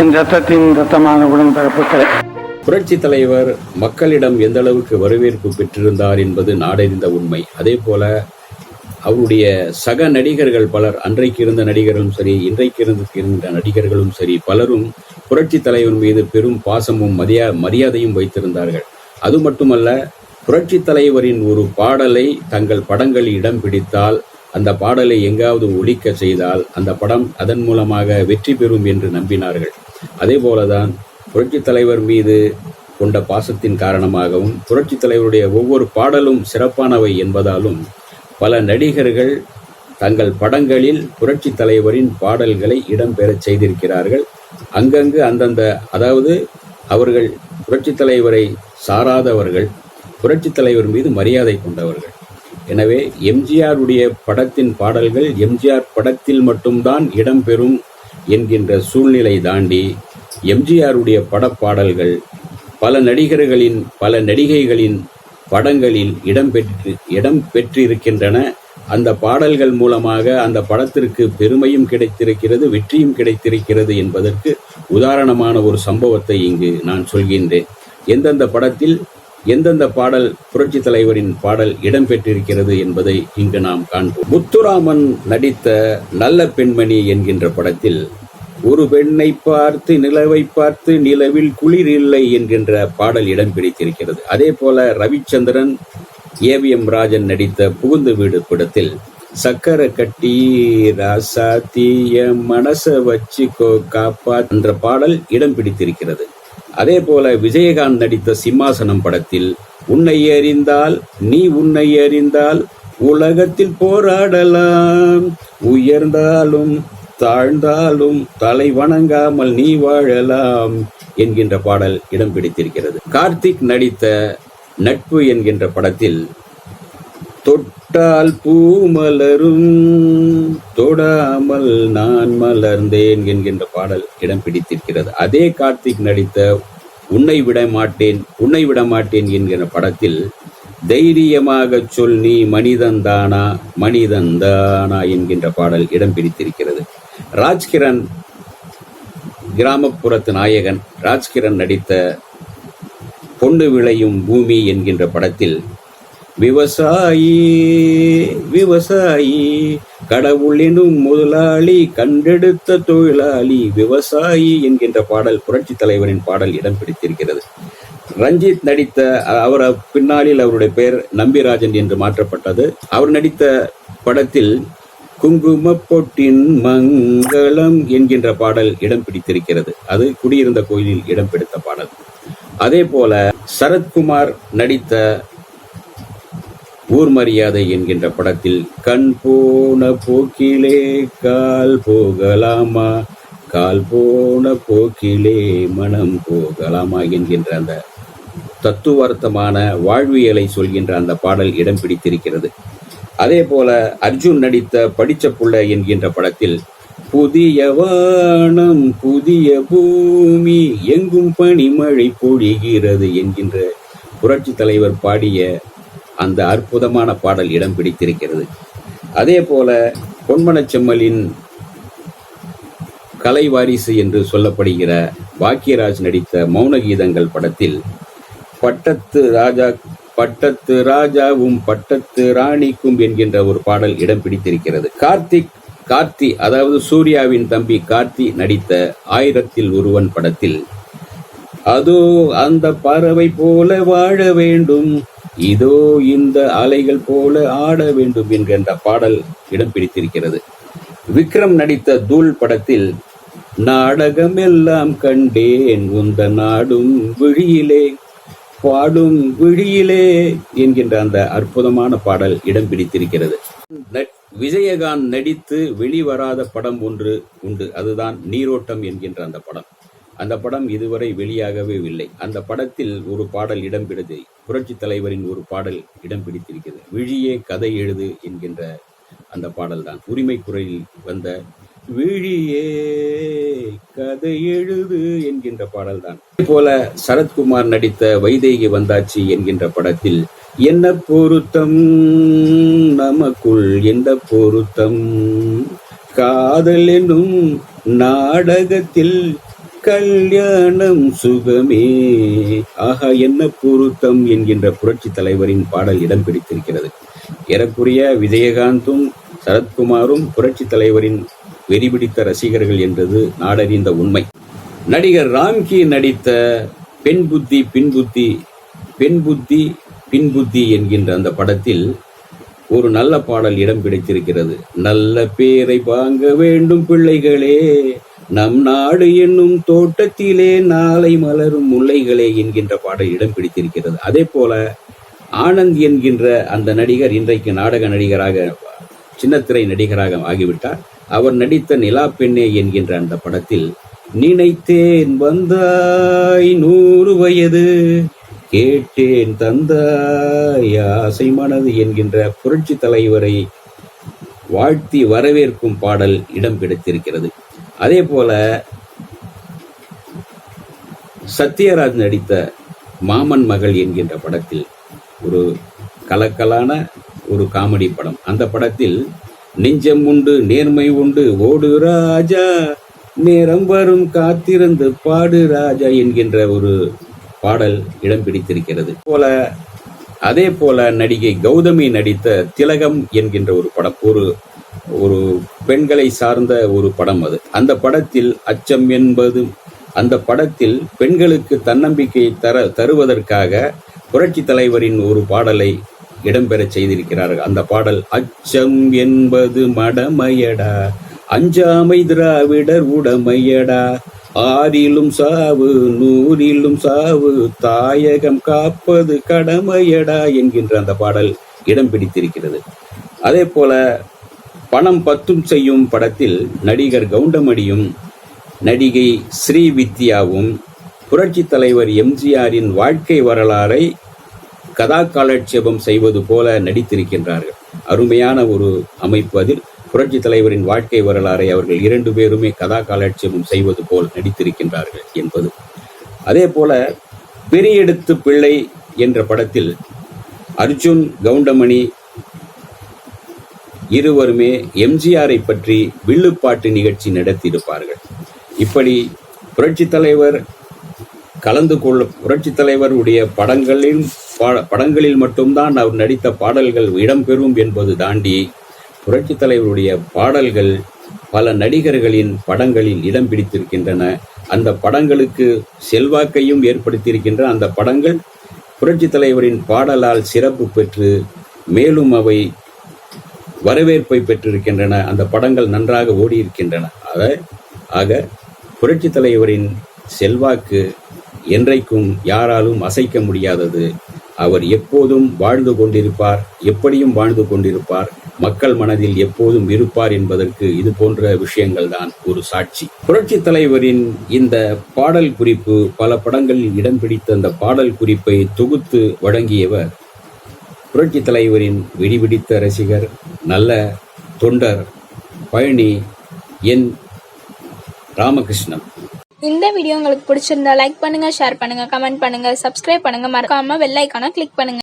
என் ரத்தத்தின் ரத்தமான உடன்பிறப்புகளே புரட்சி தலைவர் மக்களிடம் எந்த அளவுக்கு வரவேற்பு பெற்றிருந்தார் என்பது நாடறிந்த உண்மை. அதே போல அவருடைய சக நடிகர்கள் பலர் அன்றைக்கு இருந்த நடிகர்களும் சரி இன்றைக்கு இருந்து இருந்த நடிகர்களும் சரி பலரும் புரட்சி தலைவர் மீது பெரும் பாசமும் மரியா மரியாதையும் வைத்திருந்தார்கள். அது மட்டுமல்ல புரட்சி தலைவரின் ஒரு பாடலை தங்கள் படங்களில் இடம் பிடித்தால் அந்த பாடலை எங்காவது ஒழிக்க செய்தால் அந்த படம் அதன் மூலமாக வெற்றி பெறும் என்று நம்பினார்கள். அதே போலதான் புரட்சி தலைவர் மீது கொண்ட பாசத்தின் காரணமாகவும் புரட்சி தலைவருடைய ஒவ்வொரு பாடலும் சிறப்பானவை என்பதாலும் பல நடிகர்கள் தங்கள் படங்களில் புரட்சி தலைவரின் பாடல்களை இடம்பெறச் செய்திருக்கிறார்கள். அங்கங்கு அந்தந்த அதாவது அவர்கள் புரட்சி தலைவரை சாராதவர்கள் புரட்சி தலைவர் மீது மரியாதை கொண்டவர்கள். எனவே எம்ஜிஆருடைய படத்தின் பாடல்கள் எம்ஜிஆர் படத்தில் மட்டும்தான் இடம்பெறும் என்கின்ற சூழ்நிலை தாண்டி எம்ஜிஆருடைய படப்பாடல்கள் பல நடிகர்களின் பல நடிகைகளின் படங்களில் இடம்பெற்று இடம் பெற்றிருக்கின்றன. அந்த பாடல்கள் மூலமாக அந்த படத்திற்கு பெருமையும் கிடைத்திருக்கிறது வெற்றியும் கிடைத்திருக்கிறது என்பதற்கு உதாரணமான ஒரு சம்பவத்தை இங்கு நான் சொல்கின்றேன். எந்தெந்த படத்தில் எந்தெந்த பாடல் புரட்சி தலைவரின் பாடல் இடம்பெற்றிருக்கிறது என்பதை இங்கு நாம் காண்போம். முத்துராமன் நடித்த நல்ல பெண்மணி என்கின்ற படத்தில் ஒரு பெண்ணை பார்த்து நிலவை பார்த்து நிலவில் குளிர் இல்லை என்கின்ற பாடல் இடம் பிடித்திருக்கிறது அதே போல ரவிச்சந்திரன் ஏவிஎம் ராஜன் நடித்த புகுந்து வீடு படத்தில் சக்கரை கட்டி ராசாத்திய மனச வச்சுக்கோ காப்பா என்ற பாடல் இடம் பிடித்திருக்கிறது அதே போல விஜயகாந்த் நடித்த சிம்மாசனம் படத்தில் உன்னை அறிந்தால் நீ உன்னை அறிந்தால் உலகத்தில் போராடலாம். உயர்ந்தாலும் தாழ்ந்தாலும் தலை வணங்காமல் நீ வாழலாம் என்கின்ற பாடல் இடம் பிடித்திருக்கிறது. கார்த்திக் நடித்த நட்பு என்கின்ற படத்தில் தொட்டால் பூ மலரும். தொடாமல் நான் மலர்ந்தேன் என்கின்ற பாடல் இடம் பிடித்திருக்கிறது. அதே கார்த்திக் நடித்த உன்னை விட மாட்டேன் உன்னை விட மாட்டேன் என்கிற படத்தில் தைரியமாக சொல் நீ மனிதன்தானா மனிதன்தானா என்கின்ற பாடல் இடம் பிடித்திருக்கிறது. ராஜ்கிரண் கிராமப்புறத்து நாயகன் ராஜ்கிரண் நடித்த பொண்டு விளையும் பூமி என்கின்ற படத்தில் விவசாயி விவசாயி. கடவுள் எனும் முதலாளி கண்டெடுத்த தொழிலாளி விவசாயி என்கின்ற பாடல் புரட்சி தலைவரின் பாடல் இடம் பிடித்திருக்கிறது. ரஞ்சித் நடித்த அவர் பின்னாளில் அவருடைய பெயர் நம்பிராஜன் என்று மாற்றப்பட்டது. அவர் நடித்த படத்தில் குங்கும பொட்டின் மங்களம் என்கின்ற பாடல் இடம் பிடித்திருக்கிறது. அது குடியிருந்த கோயிலில் இடம் பிடித்த பாடல். அதே போல சரத்குமார் நடித்த ஊர் மரியாதை என்கின்ற படத்தில் கண் போன போக்கிலே கால் போகலாமா? கால் போன போக்கிலே மனம் போகலாமா? என்கின்ற அந்த தத்துவார்த்தமான வாழ்வியலை சொல்கின்ற அந்த பாடல் இடம் பிடித்திருக்கிறது. அதே போல அர்ஜுன் நடித்த படிச்ச புள்ள என்கின்ற படத்தில் புதிய வானம் புதிய பூமி எங்கும் பனிமழை பொழிகிறது என்கின்ற புரட்சி தலைவர் பாடிய அந்த அற்புதமான பாடல் இடம் பிடித்திருக்கிறது. அதே போல பொன்மனச்செம்மலின் கலை வாரிசு என்று சொல்லப்படுகிற பாக்கியராஜ் நடித்த மௌன கீதங்கள் படத்தில் பட்டத்து ராஜா பட்டத்து ராஜாவும் பட்டத்து ராணிக்கும் என்கின்ற ஒரு பாடல் இடம் பிடித்திருக்கிறது. கார்த்திக் கார்த்தி அதாவது சூர்யாவின் தம்பி கார்த்தி நடித்த ஆயிரத்தில் ஒருவன் படத்தில் அதோ அந்த பறவை போல வாழ வேண்டும் இதோ இந்த அலைகள் போல ஆட வேண்டும் என்கின்ற பாடல் இடம் பிடித்திருக்கிறது. விக்ரம் நடித்த தூள் படத்தில் நாடகம் எல்லாம் கண்டேன் உந்த நாடும் விழியிலே பாடும் விழியிலே என்கின்ற அந்த அற்புதமான பாடல் இடம் பிடித்திருக்கிறது. விஜயகாந்த் நடித்து வெளிவராத படம் ஒன்று உண்டு. அதுதான் நீரோட்டம் என்கின்ற அந்த படம். அந்த படம் இதுவரை வெளியாகவே இல்லை. அந்த படத்தில் ஒரு பாடல் இடம் பிடித்து புரட்சி தலைவரின் ஒரு பாடல் இடம் பிடித்திருக்கிறது. விழியே கதை எழுது என்கின்ற அந்த பாடல் தான் உரிமை குரலில் வந்த விழியே கதை எழுது என்கின்ற பாடல் தான் போல சரத்குமார் நடித்த வைதேகி வந்தாச்சி என்கின்ற படத்தில் என்ன பொருத்தம்? நமக்குள் எந்த பொருத்தம்? காதல் என்னும் நாடகத்தில் கல்யாணம் சுகமே. ஆக என்ன பொருத்தம் என்கின்ற புரட்சி தலைவரின் பாடல் இடம் பிடித்திருக்கிறது. ஏறக்குறைய விஜயகாந்தும் சரத்குமாரும் புரட்சி தலைவரின் வெறிபிடித்த ரசிகர்கள் என்றது நாடறிந்த உண்மை. நடிகர் ராம்கி நடித்த பெண் புத்தி பின் புத்தி பெண் புத்தி பின் புத்தி என்கின்ற அந்த படத்தில் ஒரு நல்ல பாடல் இடம் பிடித்திருக்கிறது. நல்ல பேரை வாங்க வேண்டும் பிள்ளைகளே. நம் நாடு என்னும் தோட்டத்திலே நாளை மலரும் முல்லைகளே என்கின்ற பாடல் இடம் பிடித்திருக்கிறது. அதே போல ஆனந்த் என்கின்ற அந்த நடிகர் இன்றைக்கு நாடக நடிகராக சின்னத்திரை நடிகராக ஆகிவிட்டார். அவர் நடித்த நிலா பெண்ணே என்கின்ற அந்த படத்தில் நினைத்தேன் வந்தாய் நூறு வயது கேட்டேன் தந்தாய் ஆசை மனது என்கின்ற புரட்சி தலைவரை வாழ்த்தி வரவேற்கும் பாடல் இடம் பிடித்திருக்கிறது. அதே போல சத்யராஜ் நடித்த மாமன் மகள் என்கின்ற படத்தில் ஒரு கலக்கலான ஒரு காமெடி படம். அந்த படத்தில் நெஞ்சம் உண்டு நேர்மை உண்டு ஓடு ராஜா நேரம் வரும் காத்திருந்து பாடு ராஜா என்கின்ற ஒரு பாடல் இடம் பிடித்திருக்கிறது. போல அதே போல நடிகை கௌதமி நடித்த திலகம் என்கின்ற ஒரு படம் ஒரு ஒரு பெண்களை சார்ந்த ஒரு படம் அது. அந்த படத்தில் அச்சம் என்பது அந்த படத்தில் பெண்களுக்கு தன்னம்பிக்கை தர தருவதற்காக புரட்சி தலைவரின் ஒரு பாடலை இடம்பெறச் செய்திருக்கிறார்கள். அந்த பாடல் அச்சம் என்பது மடமையடா அஞ்சாமை திராவிடர் உடமையடா ஆறிலும் சாவு நூறிலும் சாவு தாயகம் காப்பது கடமையடா என்கின்ற அந்த பாடல் இடம் பிடித்திருக்கிறது. அதே போல பணம் பத்தும் செய்யும் படத்தில் நடிகர் கவுண்டமணியும் நடிகை ஸ்ரீவித்யாவும் புரட்சி தலைவர் எம்ஜிஆரின் வாழ்க்கை வரலாறை கதா காலட்சேபம் செய்வது போல நடித்திருக்கின்றார்கள். அருமையான ஒரு அமைப்பு அதில். புரட்சி தலைவரின் வாழ்க்கை வரலாறை அவர்கள் இரண்டு பேருமே கதா காலட்சேபம் செய்வது போல் நடித்திருக்கின்றார்கள் என்பது. அதே போல பெரியெடுத்து பிள்ளை என்ற படத்தில் அர்ஜுன் கவுண்டமணி இருவருமே எம்ஜிஆரை பற்றி வில்லுப்பாட்டு நிகழ்ச்சி நடத்தியிருப்பார்கள். இப்படி புரட்சி தலைவர் கலந்து கொள்ள புரட்சி தலைவருடைய படங்களில் படங்களில் மட்டும்தான் அவர் நடித்த பாடல்கள் இடம்பெறும் என்பது தாண்டி புரட்சி தலைவருடைய பாடல்கள் பல நடிகர்களின் படங்களில் இடம் பிடித்திருக்கின்றன. அந்த படங்களுக்கு செல்வாக்கையும் ஏற்படுத்தியிருக்கின்ற அந்த படங்கள் புரட்சி தலைவரின் பாடலால் சிறப்பு பெற்று மேலும் அவை வரவேற்பை பெற்றிருக்கின்றன. அந்த படங்கள் நன்றாக ஓடியிருக்கின்றன. ஆக ஆக புரட்சி தலைவரின் செல்வாக்கு என்றைக்கும் யாராலும் அசைக்க முடியாதது. அவர் எப்போதும் வாழ்ந்து கொண்டிருப்பார் எப்படியும் வாழ்ந்து கொண்டிருப்பார். மக்கள் மனதில் எப்போதும் இருப்பார் என்பதற்கு இது போன்ற விஷயங்கள் தான் ஒரு சாட்சி. புரட்சி தலைவரின் இந்த பாடல் குறிப்பு பல படங்களில் இடம் பிடித்த அந்த பாடல் குறிப்பை தொகுத்து வழங்கியவர் புரட்சி தலைவரின் வெடிபிடித்த ரசிகர் நல்ல தொண்டர் பழனி என் ராமகிருஷ்ணன். இந்த வீடியோ உங்களுக்கு பிடிச்சிருந்தா லைக் பண்ணுங்க ஷேர் பண்ணுங்க கமெண்ட் பண்ணுங்க சப்ஸ்கிரைப் பண்ணுங்க. மறக்காம வெள்ளைக்கான கிளிக் பண்ணுங்க.